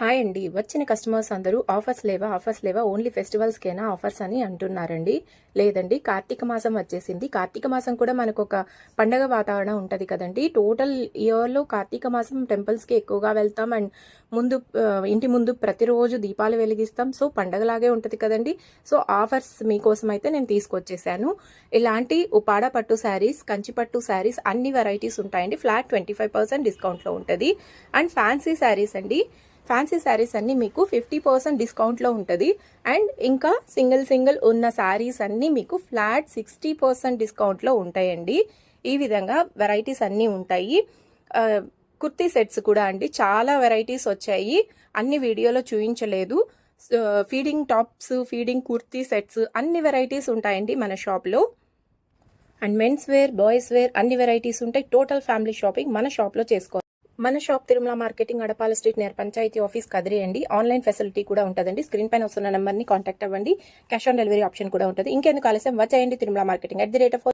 Hi అండి. వచ్చిన customers అందరూ ఆఫర్స్ లేవా? ఆఫర్స్ లేవా? ఓన్లీ ఫెస్టివల్స్కేనా ఆఫర్స్ అని అంటున్నారండి. లేదండి. కార్తీక మాసం వచ్చేసింది. కార్తీక మాసం కూడా మనకు ఒక పండగ వాతావరణం ఉంటుంది కదండి. టోటల్ ఇయర్లో కార్తీక మాసం టెంపుల్స్కి ఎక్కువగా వెళ్తాం. అండ్ ముందు ఇంటి ముందు ప్రతిరోజు దీపాలు వెలిగిస్తాం. సో పండగలాగే ఉంటుంది కదండి. సో ఆఫర్స్ మీకోసం అయితే నేను తీసుకొచ్చేసాను. ఇలాంటి ఉపాడ పట్టు శారీస్ కంచి పట్టు శారీస్ అన్ని వెరైటీస్ ఉంటాయండి. ఫ్లాట్ ట్వంటీ ఫైవ్ పర్సెంట్ డిస్కౌంట్లో ఉంటుంది. అండ్ ఫ్యాన్సీ శారీస్ అండి. ఫ్యాన్సీ శారీస్ అన్ని మీకు ఫిఫ్టీ పర్సెంట్ డిస్కౌంట్లో ఉంటుంది. అండ్ ఇంకా సింగిల్ సింగిల్ ఉన్న శారీస్ అన్నీ మీకు ఫ్లాట్ సిక్స్టీ పర్సెంట్ డిస్కౌంట్లో ఉంటాయండి. ఈ విధంగా వెరైటీస్ అన్నీ ఉంటాయి. కుర్తీ సెట్స్ కూడా అండి. చాలా వెరైటీస్ వచ్చాయి. అన్ని వీడియోలో చూపించలేదు feeding tops feeding kurti sets అన్ని వెరైటీస్ ఉంటాయండి మన షాప్లో and men's wear boys wear అన్ని వెరైటీస్ ఉంటాయి. టోటల్ ఫ్యామిలీ షాపింగ్ మన షాప్లో చేసుకోవాలి మన shop Tirumala marketing Adapala street near panchayat office కదిరేయండి. అండి ఆన్లైన్ ఫెసిలిటీ కూడా ఉంటుందండి. స్క్రీన్ పైన వస్తున్న నెంబర్ని కాంటాక్ట్ అవ్వండి. క్యాష్ ఆన్ డెలివరీ ఆప్షన్ కూడా ఉంటుంది. ఇంకెందుకు ఆలస్యం? వచ్చేయండి Tirumala marketing. At the rate of